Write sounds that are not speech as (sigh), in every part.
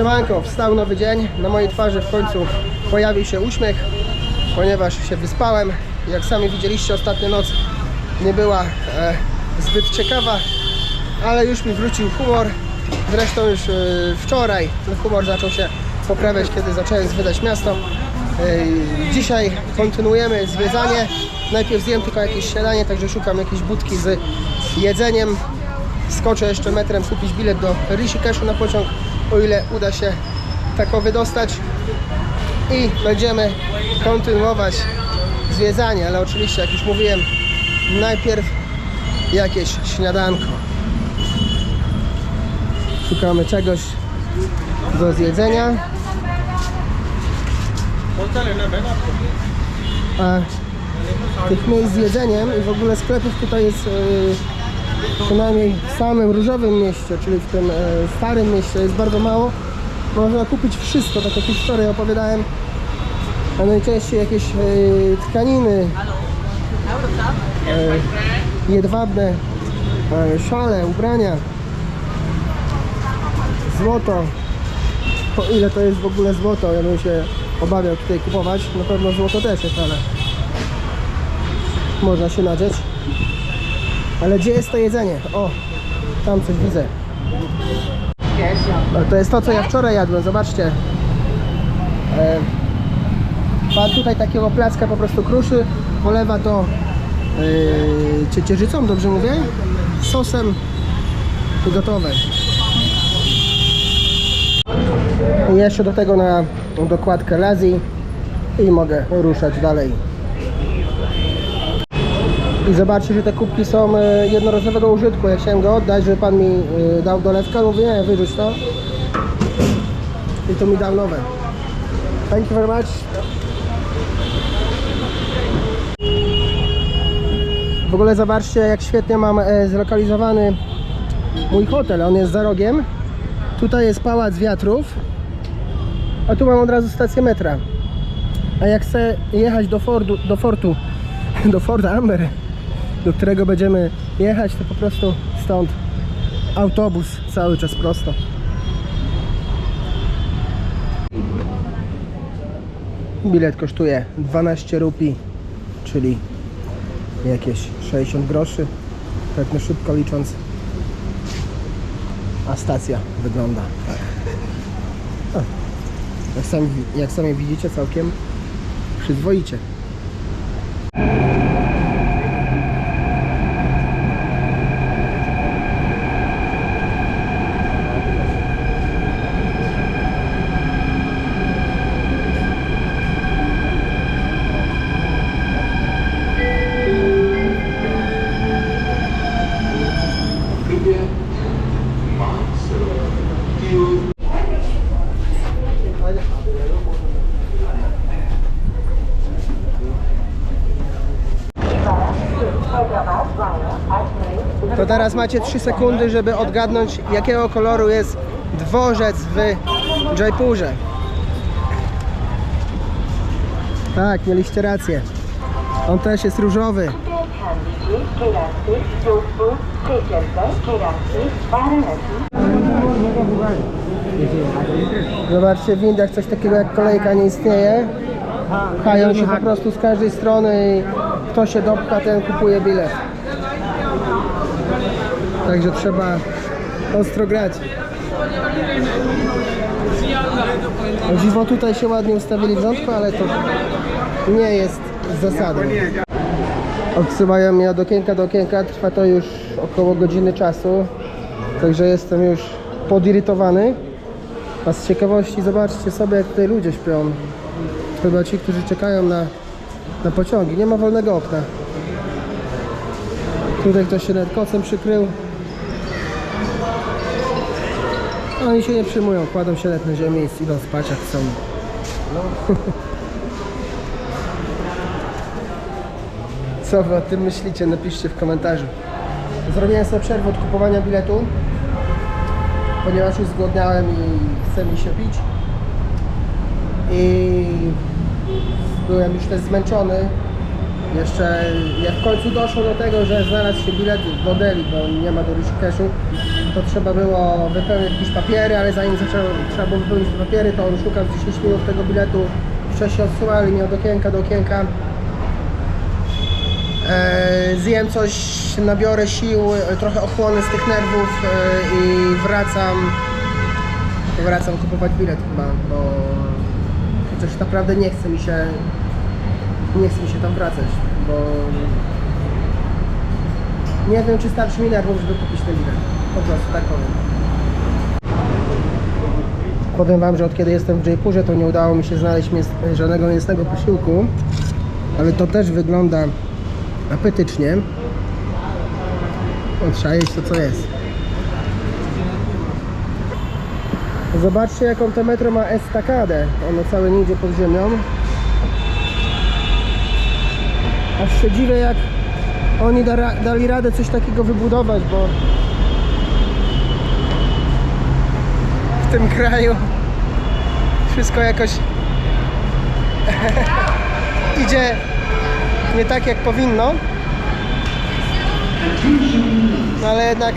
Siemanko, wstał nowy dzień. Na mojej twarzy w końcu pojawił się uśmiech, ponieważ się wyspałem. Jak sami widzieliście, ostatnia noc nie była e, zbyt ciekawa, ale już mi wrócił humor. Zresztą już e, wczoraj ten humor zaczął się poprawiać, kiedy zacząłem zwiedzać miasto. E, dzisiaj kontynuujemy zwiedzanie. Najpierw zjem tylko jakieś śniadanie, także szukam jakiejś budki z jedzeniem. Skoczę jeszcze metrem kupić bilet do Rishikeshu na pociąg, o ile uda się takowy dostać. I będziemy kontynuować zwiedzanie, ale oczywiście, jak już mówiłem, najpierw jakieś śniadanko. Szukamy czegoś do zjedzenia. A tych miejsc z jedzeniem i w ogóle sklepów tutaj jest e, przynajmniej w samym różowym mieście, czyli w tym e, starym mieście jest bardzo mało. Można kupić wszystko, takie historie opowiadałem. A najczęściej jakieś e, tkaniny, e, jedwabne, szale, ubrania, złoto. O ile to jest w ogóle złoto, ja bym się obawiał tutaj kupować. Na pewno złoto też jest, ale można się nadzieć. Ale gdzie jest to jedzenie? O, tam coś widzę. No, to jest to, co ja wczoraj jadłem, zobaczcie. E, pan tutaj takiego placka po prostu kruszy, polewa to e, ciecierzycą, dobrze mówię? Sosem i gotowe. I jeszcze do tego na dokładkę lazi i mogę ruszać dalej. I zobaczcie, że te kubki są e, jednorazowego użytku. Ja chciałem go oddać, żeby pan mi e, dał dolewkę. Mówię, nie, wyrzuć to. I to mi dał nowe. Thank you very much. W ogóle zobaczcie, jak świetnie mam e, zlokalizowany mój hotel. On jest za rogiem. Tutaj jest pałac wiatrów. A tu mam od razu stację metra. A jak chcę jechać do Fordu, do Fortu, (laughs) do Forda Amber, do którego będziemy jechać, to po prostu stąd autobus cały czas prosto. Bilet kosztuje 12 rupi, czyli jakieś 60 groszy, tak na szybko licząc. A stacja wygląda tak. Jak, sami, jak sami widzicie, całkiem przyzwoicie. To Teraz macie 3 sekundy, żeby odgadnąć, jakiego koloru jest dworzec w Jaipurze. Tak, mieliście rację. On też jest różowy. Zobaczcie, w Indiach coś takiego jak kolejka nie istnieje. Pchają się po prostu z każdej strony i kto się dopka, ten kupuje bilet. Także trzeba ostro grać. O dziwo tutaj się ładnie ustawili w rządku, ale to nie jest zasadą. Odsyłają mnie od okienka do okienka, trwa to już około godziny czasu. Także jestem już podirytowany. A z ciekawości zobaczcie sobie, jak tutaj ludzie śpią. Chyba ci, którzy czekają na, na pociągi. Nie ma wolnego okna. Tutaj ktoś się nawet kocem przykrył. Oni się nie przyjmują, kładą się na ziemię i idą spać jak chcą. (laughs) Co wy o tym myślicie? Napiszcie w komentarzu. Zrobiłem sobie przerwę od kupowania biletu ponieważ już zgłodniałem i chce mi się pić. I byłem już też zmęczony. Jeszcze jak w końcu doszło do tego, że znalazł się bilet do Delhi, bo nie ma do Rishikeshu, to trzeba było wypełnić jakieś papiery, ale zanim zaczął, trzeba było wypełnić te papiery, to on szukał 10 minut tego biletu, wcześniej odsyłali mnie od okienka do okienka. E, zjem coś, nabiorę sił, trochę ochłonę z tych nerwów e, i wracam wracam kupować bilet chyba, bo chociaż naprawdę nie chce mi się nie chce mi się tam wracać, bo nie wiem czy starczy mi nerwów, żeby kupić ten bilet. Po prostu tak powiem. Powiem wam, że od kiedy jestem w Jaipurze to nie udało mi się znaleźć żadnego mięsnego posiłku, ale to też wygląda apetycznie. Trzeba jeść to co jest. Zobaczcie jaką to metro ma estakadę. Ono całe nie idzie pod ziemią. Aż się dziwię jak oni da, dali radę coś takiego wybudować, bo w tym kraju wszystko jakoś (laughs) idzie nie tak jak powinno. No ale jednak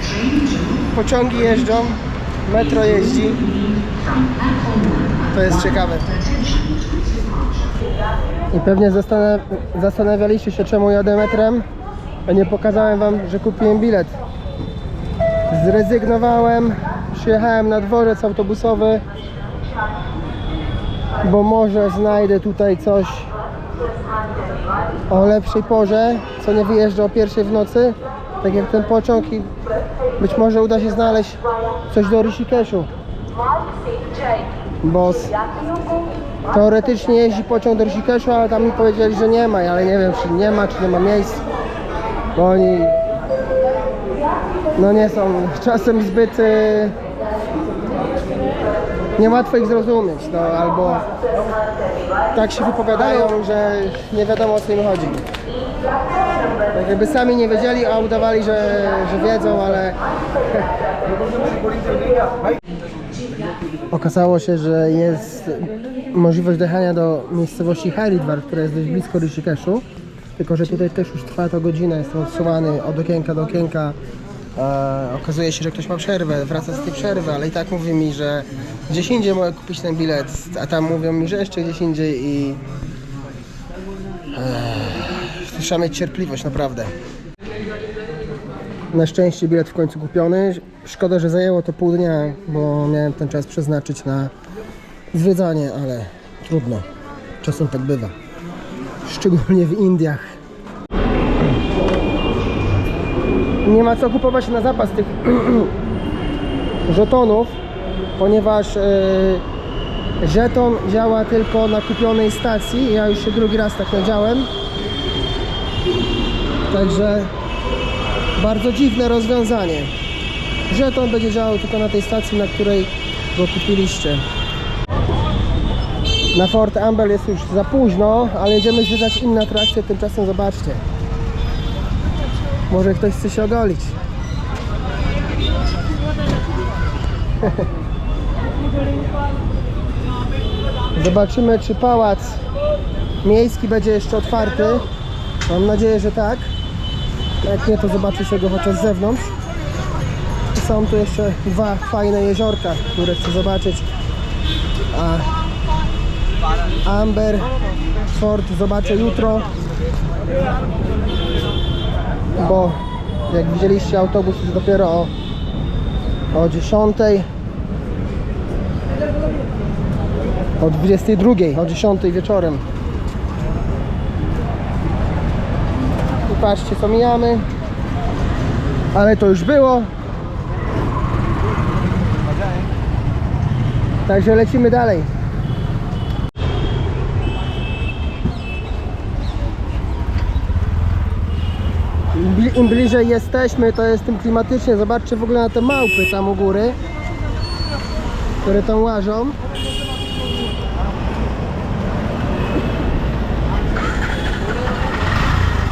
pociągi jeżdżą, metro jeździ. To jest ciekawe. I pewnie zastanawia- zastanawialiście się czemu jadę metrem, a nie pokazałem wam, że kupiłem bilet. Zrezygnowałem, przyjechałem na dworzec autobusowy, bo może znajdę tutaj coś o lepszej porze, co nie wyjeżdża o pierwszej w nocy, tak jak ten pociąg i być może uda się znaleźć coś do Rishikeshu, bo teoretycznie jeździ pociąg do Rishikeshu, ale tam mi powiedzieli, że nie ma, ale nie wiem czy nie ma, czy nie ma miejsc, bo oni no nie są czasem zbyt y, niełatwo ich zrozumieć, no albo tak się wypowiadają, że nie wiadomo o co im chodzi. Tak jakby sami nie wiedzieli, a udawali, że, że wiedzą, ale (laughs) okazało się, że jest możliwość dojechania do miejscowości Haridwar, która jest dość blisko Rishikeshu. Tylko, że tutaj też już trwa to godzinę, jestem odsuwany od okienka do okienka. E, okazuje się, że ktoś ma przerwę, wraca z tej przerwy, ale i tak mówi mi, że gdzieś indziej mogę kupić ten bilet, a tam mówią mi, że jeszcze gdzieś indziej i e, trzeba mieć cierpliwość, naprawdę. Na szczęście bilet w końcu kupiony. Szkoda, że zajęło to pół dnia, bo miałem ten czas przeznaczyć na zwiedzanie, ale trudno. Czasem tak bywa. Szczególnie w Indiach. Nie ma co kupować na zapas tych (clears throat) żetonów, ponieważ e, żeton działa tylko na kupionej stacji. Ja już się drugi raz tak nadziałem. Także bardzo dziwne rozwiązanie. Żeton będzie działał tylko na tej stacji, na której go kupiliście. Na Fort Amber jest już za późno, ale jedziemy zwiedzać inne atrakcje, tymczasem zobaczcie. Może ktoś chce się ogolić. Zobaczymy, czy pałac miejski będzie jeszcze otwarty. Mam nadzieję, że tak. Jak nie, to zobaczę sobie go chociaż z zewnątrz. Są tu jeszcze dwa fajne jeziorka, które chcę zobaczyć. A Amber Fort zobaczę jutro. Bo jak widzieliście autobus jest dopiero o, o 10. O 22, o 10 wieczorem. I patrzcie co mijamy. Ale to już było. Także lecimy dalej. Im bli- Im bliżej jesteśmy, to jest tym klimatycznie. Zobaczcie w ogóle na te małpy tam u góry, które tam łażą.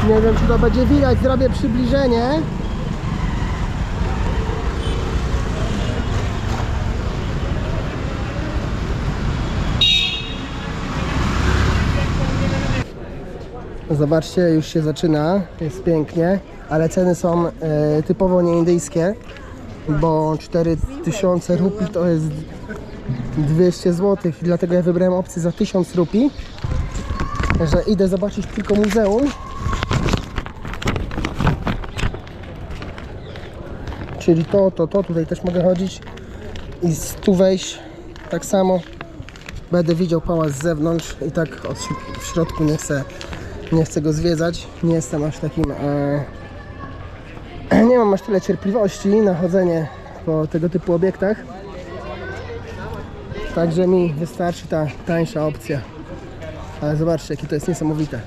Nie wiem, czy to będzie widać. Zrobię przybliżenie. Zobaczcie, już się zaczyna, jest pięknie, ale ceny są e, typowo nieindyjskie. bo 4000 rupii to jest 200 zł dlatego ja wybrałem opcję za 1000 rupii, że idę zobaczyć tylko muzeum. Czyli to, to, to, tutaj też mogę chodzić i tu wejść tak samo. Będę widział pałac z zewnątrz i tak od, w środku nie chcę, nie chcę go zwiedzać. Nie jestem aż takim, e, (clears throat) nie mam aż tyle cierpliwości na chodzenie po tego typu obiektach. Także mi wystarczy ta tańsza opcja. Ale zobaczcie, jakie to jest niesamowite.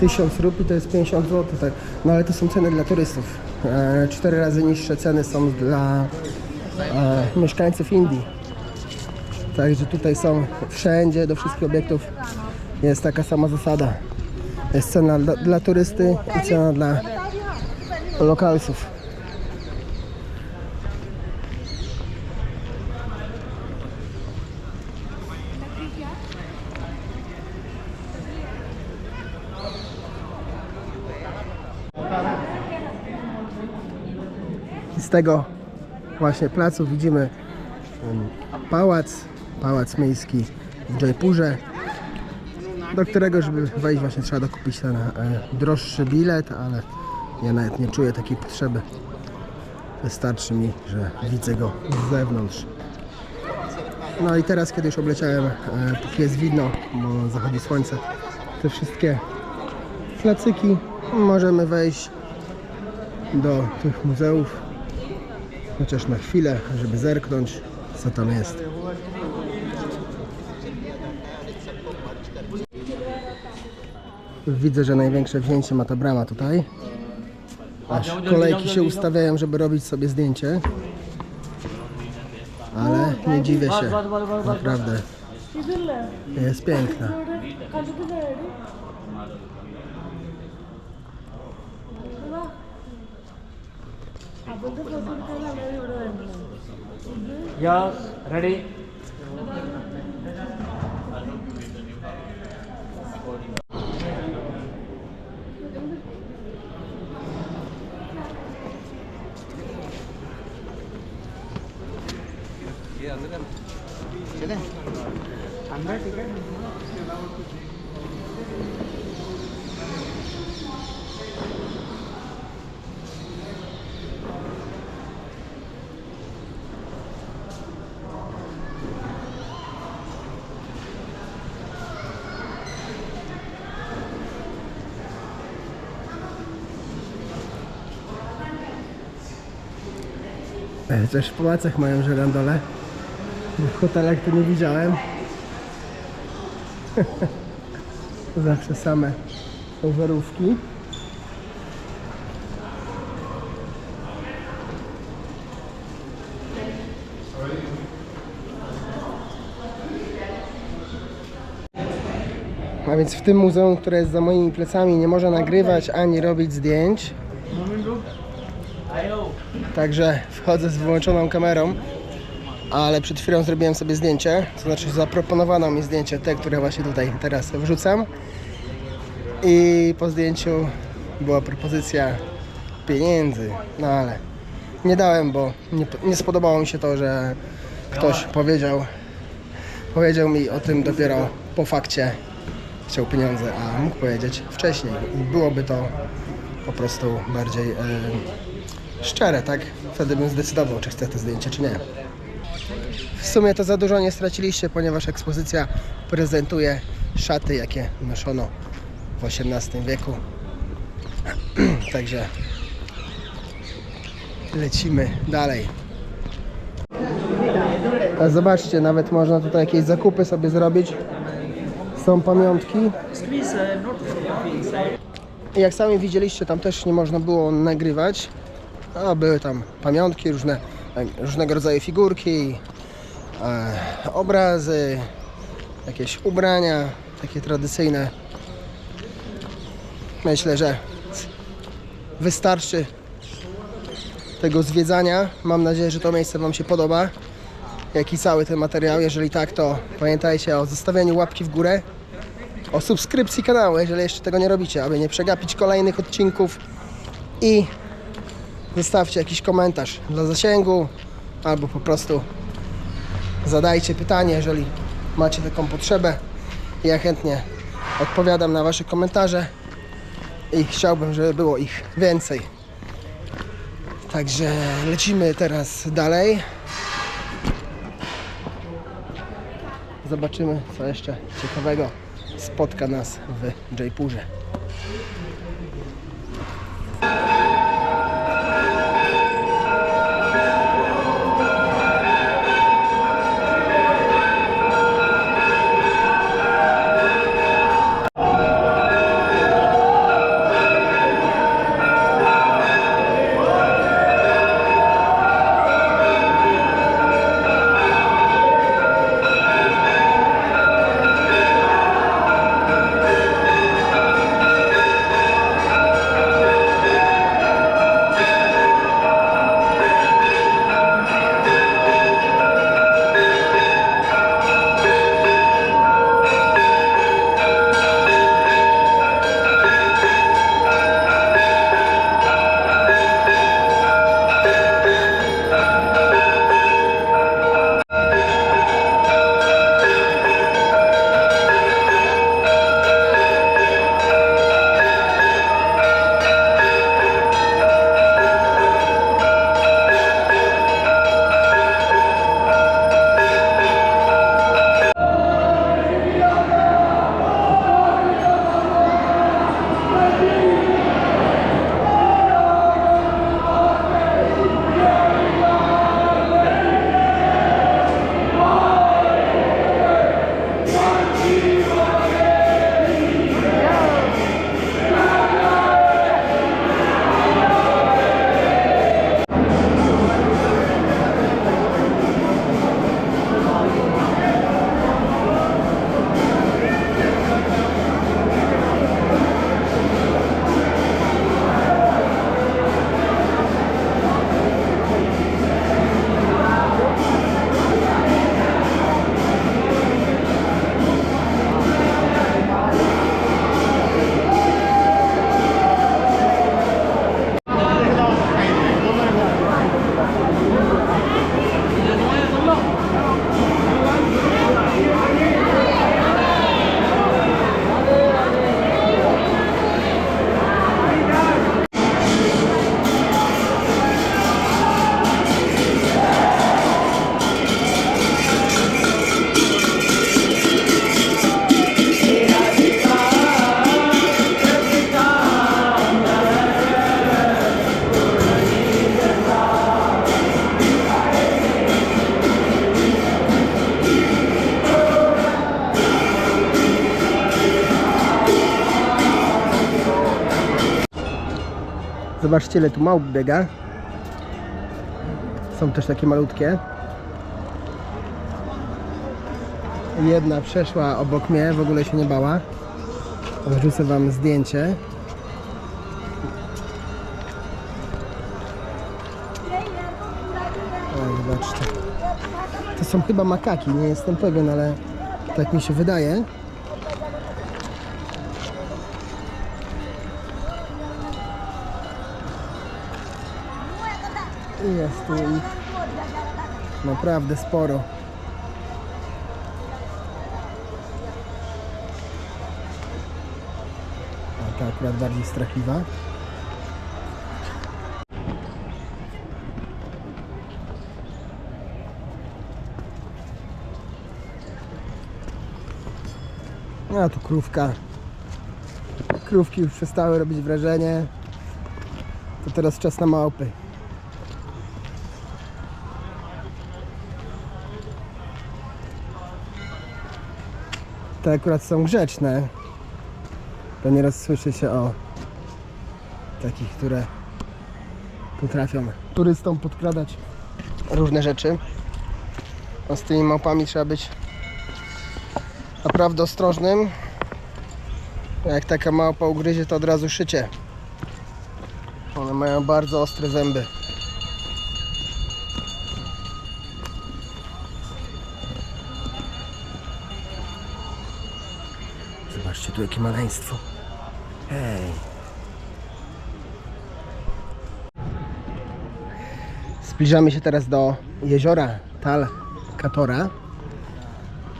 Tysiąc rupii to jest 50 zł, tak. No ale to są ceny dla turystów. E, cztery razy niższe ceny są dla e, mieszkańców Indii. Także tutaj są wszędzie, do wszystkich obiektów jest taka sama zasada. Jest cena dla, dla turysty i cena dla lokalsów. Z tego właśnie placu widzimy pałac, pałac miejski w Jaipurze, do którego, żeby wejść właśnie trzeba dokupić ten e, droższy bilet, ale ja nawet nie czuję takiej potrzeby. Wystarczy mi, że widzę go z zewnątrz. No i teraz, kiedy już obleciałem, e, póki jest widno, bo zachodzi słońce, te wszystkie placyki, możemy wejść do tych muzeów, chociaż na chwilę, żeby zerknąć, co tam jest. Widzę, że największe wzięcie ma ta brama tutaj. Aż kolejki się ustawiają, żeby robić sobie zdjęcie. Ale nie dziwię się. Naprawdę. Jest piękna. Yeah ready अंदर ठीक है Też w pałacach mają żerandole. W hotelach to nie widziałem. (laughs) Zawsze same żarówki. A więc w tym muzeum, które jest za moimi plecami, nie można nagrywać ani robić zdjęć. Także wchodzę z wyłączoną kamerą, ale przed chwilą zrobiłem sobie zdjęcie, to znaczy zaproponowano mi zdjęcie, te, które właśnie tutaj teraz wrzucam. I po zdjęciu była propozycja pieniędzy, no ale nie dałem, bo nie, nie spodobało mi się to, że ktoś powiedział, powiedział mi o tym dopiero po fakcie, chciał pieniądze, a mógł powiedzieć wcześniej i byłoby to po prostu bardziej e, szczere, tak? Wtedy bym zdecydował, czy chcę to zdjęcie, czy nie. W sumie to za dużo nie straciliście, ponieważ ekspozycja prezentuje szaty, jakie noszono w XVIII wieku. (clears throat) Także lecimy dalej. A zobaczcie, nawet można tutaj jakieś zakupy sobie zrobić. Są pamiątki. Jak sami widzieliście, tam też nie można było nagrywać. A były tam pamiątki, różne, różnego rodzaju figurki, e, obrazy, jakieś ubrania, takie tradycyjne. Myślę, że wystarczy tego zwiedzania. Mam nadzieję, że to miejsce Wam się podoba, jak i cały ten materiał. Jeżeli tak, to pamiętajcie o zostawianiu łapki w górę, o subskrypcji kanału, jeżeli jeszcze tego nie robicie, aby nie przegapić kolejnych odcinków i zostawcie jakiś komentarz dla zasięgu albo po prostu zadajcie pytanie, jeżeli macie taką potrzebę. Ja chętnie odpowiadam na Wasze komentarze i chciałbym, żeby było ich więcej. Także lecimy teraz dalej. Zobaczymy, co jeszcze ciekawego spotka nas w Jaipurze. Zobaczcie, ile tu małp biega. Są też takie malutkie. Jedna przeszła obok mnie, w ogóle się nie bała. Wrzucę Wam zdjęcie. O, zobaczcie. To są chyba makaki, nie jestem pewien, ale tak mi się wydaje. I Jest tu ich naprawdę sporo. A ta akurat bardziej strachliwa. A tu krówka. Krówki już przestały robić wrażenie. To teraz czas na małpy. Te akurat są grzeczne. To nieraz słyszy się o takich, które potrafią turystom podkradać różne rzeczy. A z tymi małpami trzeba być naprawdę ostrożnym. Jak taka małpa ugryzie, to od razu szycie. One mają bardzo ostre zęby. Zobaczcie tu jakie maleństwo. Hej. Zbliżamy się teraz do jeziora Tal Katora,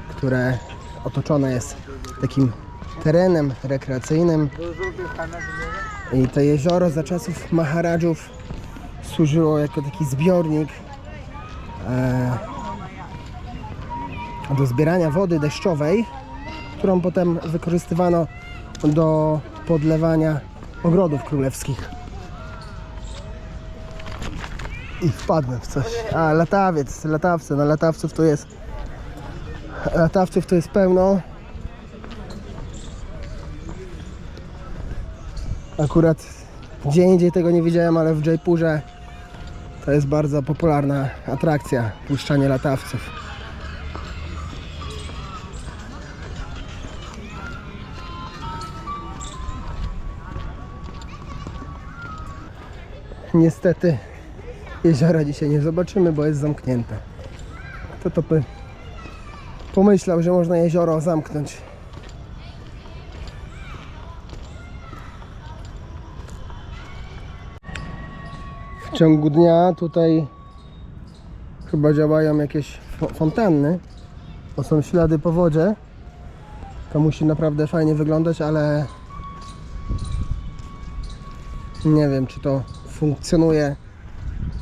które otoczone jest takim terenem rekreacyjnym. I to jezioro za czasów Maharadżów służyło jako taki zbiornik e, do zbierania wody deszczowej, którą potem wykorzystywano do podlewania ogrodów królewskich. I wpadłem w coś. A, latawiec, latawce. No latawców to jest... Latawców to jest pełno. Akurat gdzie indziej tego nie widziałem, ale w Jaipurze to jest bardzo popularna atrakcja, puszczanie latawców. Niestety jeziora dzisiaj nie zobaczymy, bo jest zamknięte. To by pomyślał, że można jezioro zamknąć? W ciągu dnia tutaj chyba działają jakieś fo- fontanny, bo są ślady po wodzie. To musi naprawdę fajnie wyglądać, ale nie wiem, czy to funkcjonuje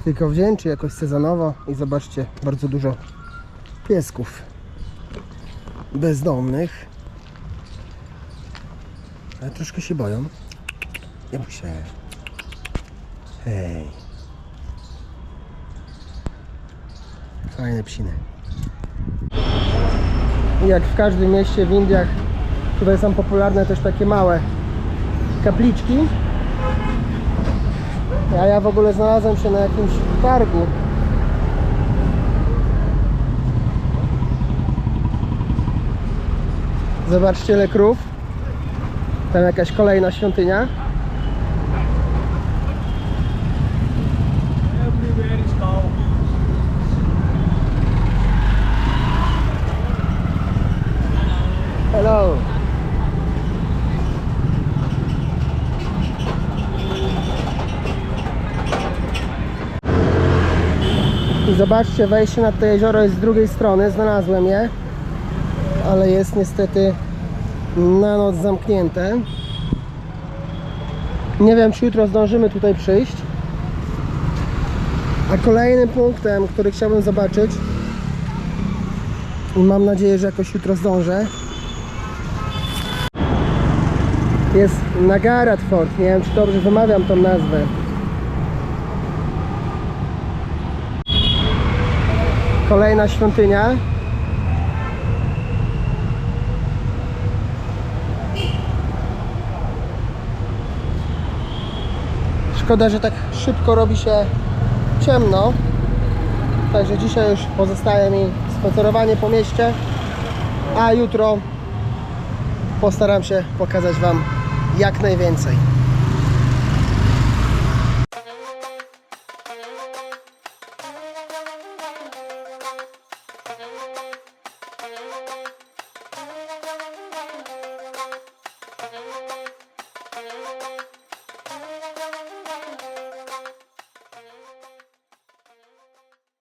tylko w dzień, czy jakoś sezonowo. I zobaczcie, bardzo dużo piesków bezdomnych. Ale troszkę się boją. Nie bój się. Hej. Fajne psiny. Jak w każdym mieście w Indiach, tutaj są popularne też takie małe kapliczki. A ja w ogóle znalazłem się na jakimś targu. Zobaczcie ile krów. Tam jakaś kolejna świątynia. Zobaczcie, wejście na to jezioro jest z drugiej strony, znalazłem je, ale jest niestety na noc zamknięte. Nie wiem, czy jutro zdążymy tutaj przyjść. A kolejnym punktem, który chciałbym zobaczyć i mam nadzieję, że jakoś jutro zdążę, jest Nagarat Fort. Nie wiem, czy dobrze wymawiam tą nazwę. Kolejna świątynia. Szkoda, że tak szybko robi się ciemno. Także dzisiaj już pozostaje mi spacerowanie po mieście, a jutro postaram się pokazać Wam jak najwięcej.